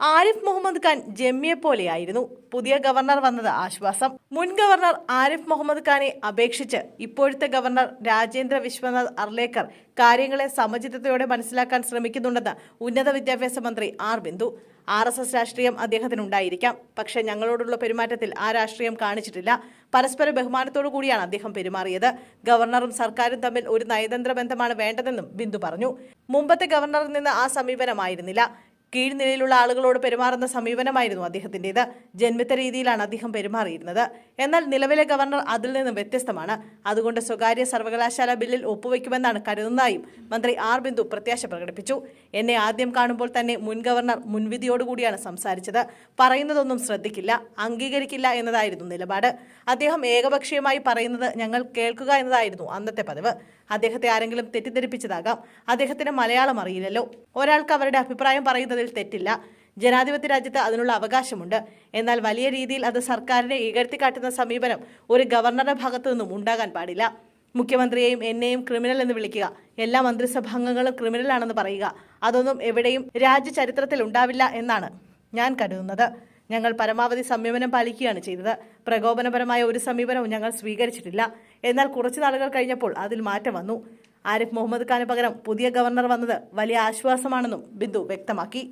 ആരിഫ് മുഹമ്മദ് ഖാൻ ജമ്മിയെ പോലെയായിരുന്നു. പുതിയ ഗവർണർ വന്നത് ആശ്വാസം. മുൻ ഗവർണർ ആരിഫ് മുഹമ്മദ് ഖാനെ അപേക്ഷിച്ച് ഇപ്പോഴത്തെ ഗവർണർ രാജേന്ദ്ര വിശ്വനാഥ് അർലേക്കർ കാര്യങ്ങളെ സമചിത്തതയോടെ മനസ്സിലാക്കാൻ ശ്രമിക്കുന്നുണ്ടെന്ന് ഉന്നത വിദ്യാഭ്യാസ മന്ത്രി R Bindu. R S S രാഷ്ട്രീയം അദ്ദേഹത്തിനുണ്ടായിരിക്കാം. പക്ഷേ ഞങ്ങളോടുള്ള പെരുമാറ്റത്തിൽ ആ രാഷ്ട്രീയം കാണിച്ചിട്ടില്ല. പരസ്പര ബഹുമാനത്തോടു കൂടിയാണ് അദ്ദേഹം പെരുമാറിയത്. ഗവർണറും സർക്കാരും തമ്മിൽ ഒരു നയതന്ത്ര ബന്ധമാണ് വേണ്ടതെന്നും ബിന്ദു പറഞ്ഞു. മുമ്പത്തെ ഗവർണറിൽ നിന്ന് ആ സമീപനമായിരുന്നില്ല. കീഴ്നിലയിലുള്ള ആളുകളോട് പെരുമാറുന്ന സമീപനമായിരുന്നു അദ്ദേഹത്തിന്റെത്. ജന്മിത്ത രീതിയിലാണ് അദ്ദേഹം പെരുമാറിയിരുന്നത്. എന്നാൽ നിലവിലെ ഗവർണർ അതിൽ നിന്നും വ്യത്യസ്തമാണ്. അതുകൊണ്ട് സ്വകാര്യ സർവകലാശാല ബില്ലിൽ ഒപ്പുവെക്കുമെന്നാണ് കരുതുന്നതായും മന്ത്രി ആർ ബിന്ദു പ്രത്യാശ പ്രകടിപ്പിച്ചു. എന്നെ ആദ്യം കാണുമ്പോൾ തന്നെ മുൻ ഗവർണർ മുൻവിധിയോടുകൂടിയാണ് സംസാരിച്ചത്. പറയുന്നതൊന്നും ശ്രദ്ധിക്കില്ല അംഗീകരിക്കില്ല എന്നതായിരുന്നു നിലപാട്. അദ്ദേഹം ഏകപക്ഷീയമായി പറയുന്നത് ഞങ്ങൾ കേൾക്കുക എന്നതായിരുന്നു അന്നത്തെ പതിവ്. അദ്ദേഹത്തെ ആരെങ്കിലും തെറ്റിദ്ധരിപ്പിച്ചതാകാം. അദ്ദേഹത്തിന് മലയാളം അറിയില്ലല്ലോ. ഒരാൾക്ക് അവരുടെ അഭിപ്രായം പറയുന്നതിൽ തെറ്റില്ല. ജനാധിപത്യ രാജ്യത്ത് അതിനുള്ള അവകാശമുണ്ട്. എന്നാൽ വലിയ രീതിയിൽ അത് സർക്കാരിനെ ഇകഴ്ത്തി കാട്ടുന്ന സമീപനം ഒരു ഗവർണറുടെ ഭാഗത്തു നിന്നും ഉണ്ടാകാൻ പാടില്ല. മുഖ്യമന്ത്രിയെയും എന്നെയും ക്രിമിനൽ എന്ന് വിളിക്കുക. എല്ലാ മന്ത്രിസഭാംഗങ്ങളും ക്രിമിനലാണെന്ന് പറയുക. അതൊന്നും എവിടെയും രാജ്യചരിത്രത്തിൽ ഉണ്ടാവില്ല എന്നാണ് ഞാൻ കരുതുന്നത്. ഞങ്ങൾ പരമാവധി സംയമനം പാലിക്കുകയാണ് ചെയ്തത്. പ്രകോപനപരമായ ഒരു സമീപനവും ഞങ്ങൾ സ്വീകരിച്ചിട്ടില്ല. എന്നാൽ കുറച്ചു നാളുകൾ കഴിഞ്ഞപ്പോൾ അതിൽ മാറ്റം വന്നു. ആരിഫ് മുഹമ്മദ് ഖാന് പകരം പുതിയ ഗവർണർ വന്നത് വലിയ ആശ്വാസമാണെന്നും ബിന്ദു വ്യക്തമാക്കി.